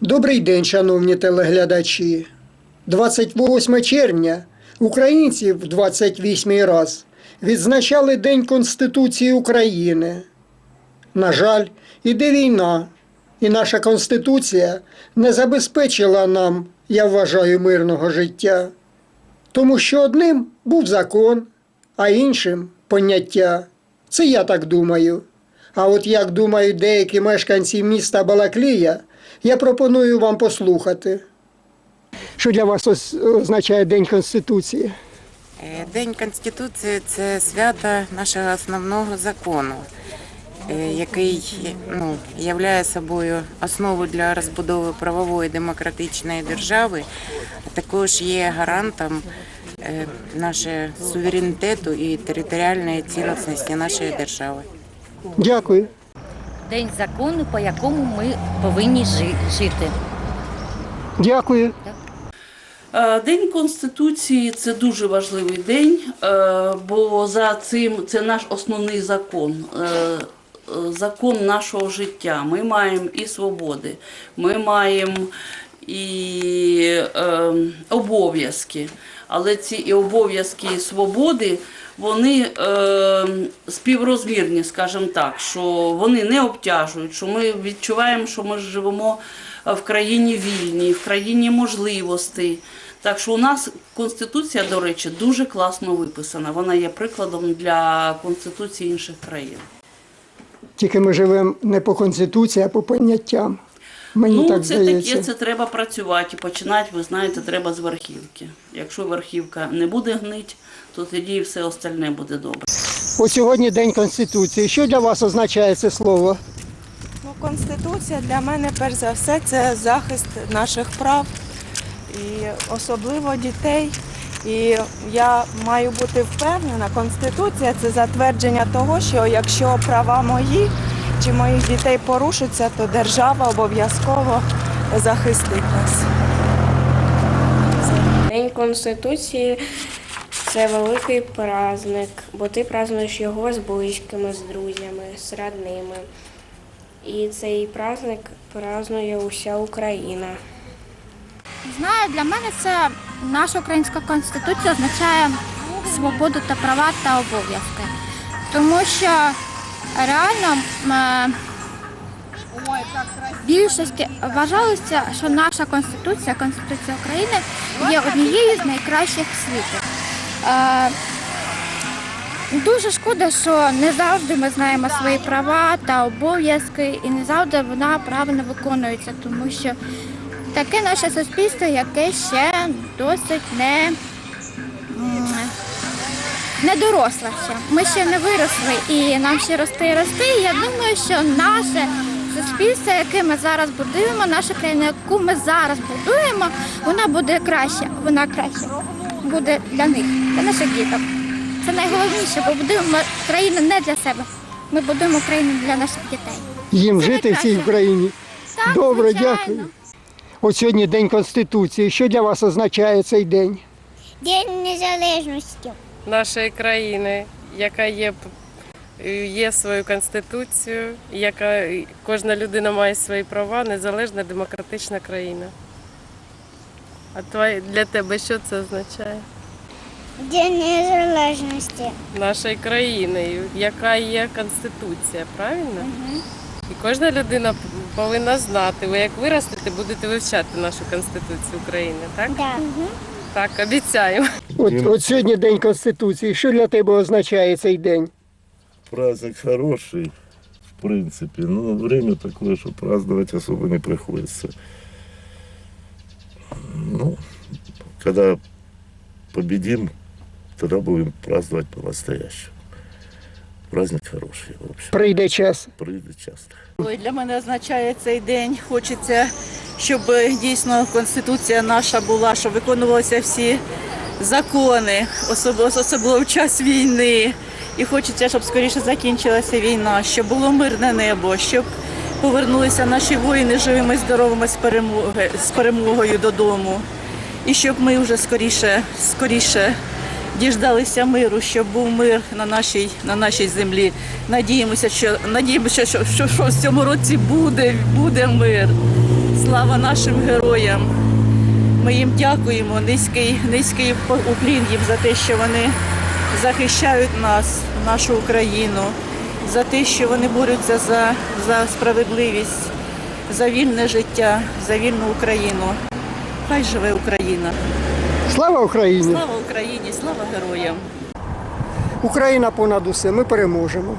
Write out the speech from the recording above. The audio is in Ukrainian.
Добрий день, шановні телеглядачі. 28 червня українці в 28 раз відзначали День Конституції України. На жаль, іде війна, і наша Конституція не забезпечила нам, я вважаю, мирного життя. Тому що одним був закон, а іншим поняття. Це я так думаю. А от як думають деякі мешканці міста Балаклія, я пропоную вам послухати. Що для вас означає День Конституції? Е, День Конституції це свято нашого основного закону, е, який ну, являє собою основу для розбудови правової демократичної держави, а також є гарантом е, нашого суверенітету і територіальної цілісності нашої держави. Дякую. День закону, по якому ми повинні жити. Дякую. Е, День Конституції це дуже важливий день, е, бо за цим це наш основний закон, е, закон нашого життя. Ми маємо і свободи, ми маємо і е, обов'язки. Але ці і обов'язки, і свободи вони е, співрозмірні, скажімо так, що вони не обтяжують, що ми відчуваємо, що ми живемо в країні вільній, в країні можливостей. Так що у нас конституція, до речі, дуже класно виписана. Вона є прикладом для конституції інших країн. Тільки ми живемо не по Конституції, а по поняттям. Мені ну, так це здається. таке, це треба працювати. І починати, ви знаєте, треба з верхівки. Якщо верхівка не буде гнить, то тоді і все остальне буде добре. От сьогодні День Конституції. Що для вас означає це слово? Ну, Конституція для мене, перш за все, це захист наших прав і особливо дітей. І я маю бути впевнена, Конституція це затвердження того, що якщо права мої чи моїх дітей порушаться, то держава обов'язково захистить нас. День Конституції це великий праздник, бо ти празднуєш його з близькими, з друзями, з родними. І цей праздник празднує уся Україна. Знаю, для мене це наша українська конституція означає свободу та права та обов'язки. Тому що реально в більшості вважалося, що наша конституція, Конституція України, є однією з найкращих світу. Е, Дуже шкода, що не завжди ми знаємо свої права та обов'язки, і не завжди вона правильно виконується, тому що таке наше суспільство, яке ще досить не, не доросле ще. Ми ще не виросли і нам ще рости і рости. І я думаю, що наше суспільство, яке ми зараз будуємо, наша країна, яку ми зараз будуємо, вона буде краще. Вона краще буде для них, для наших діток. Це найголовніше, бо будуємо країну не для себе. Ми будуємо країну для наших дітей. Їм Це жити в цій найкраще. країні. Так, Добре, звичайно. дякую. От сьогодні День Конституції. Що для вас означає цей день? День незалежності. Нашої країни, яка є, є свою конституцію, яка кожна людина має свої права, незалежна демократична країна. А твоє- для тебе що це означає? День незалежності. Нашої країни, яка є конституція, правильно? І кожна людина повинна знати. Ви як виростете, будете вивчати нашу конституцію України, так? Да. Так, обіцяю. От, от сьогодні День Конституції. Що для тебе означає цей день? Праздник хороший, в принципе, но время такое, что праздновать особо не приходится. Ну, когда победим, тогда будем праздновать по-настоящему. Праздник хороший, в общем. Прийде час. Прийде часто. Ой, Для мене означає цей день. Хочеться, щоб дійсно конституція наша була, щоб виконувалися всі закони, особливо, в час війни. І хочеться, щоб скоріше закінчилася війна, щоб було мирне небо, щоб повернулися наші воїни живими, здоровими з перемоги з перемогою додому. І щоб ми вже скоріше, скоріше діждалися миру, щоб був мир на нашій, на нашій землі. Надіємося, що надіємося, що, що, що в цьому році буде, буде мир. Слава нашим героям. Ми їм дякуємо. Низький, низький уклін їм за те, що вони захищають нас, нашу Україну, за те, що вони борються за, за справедливість, за вільне життя, за вільну Україну. Хай живе Україна! Слава Україні! Слава Україні! Слава героям! Україна понад усе, ми переможемо.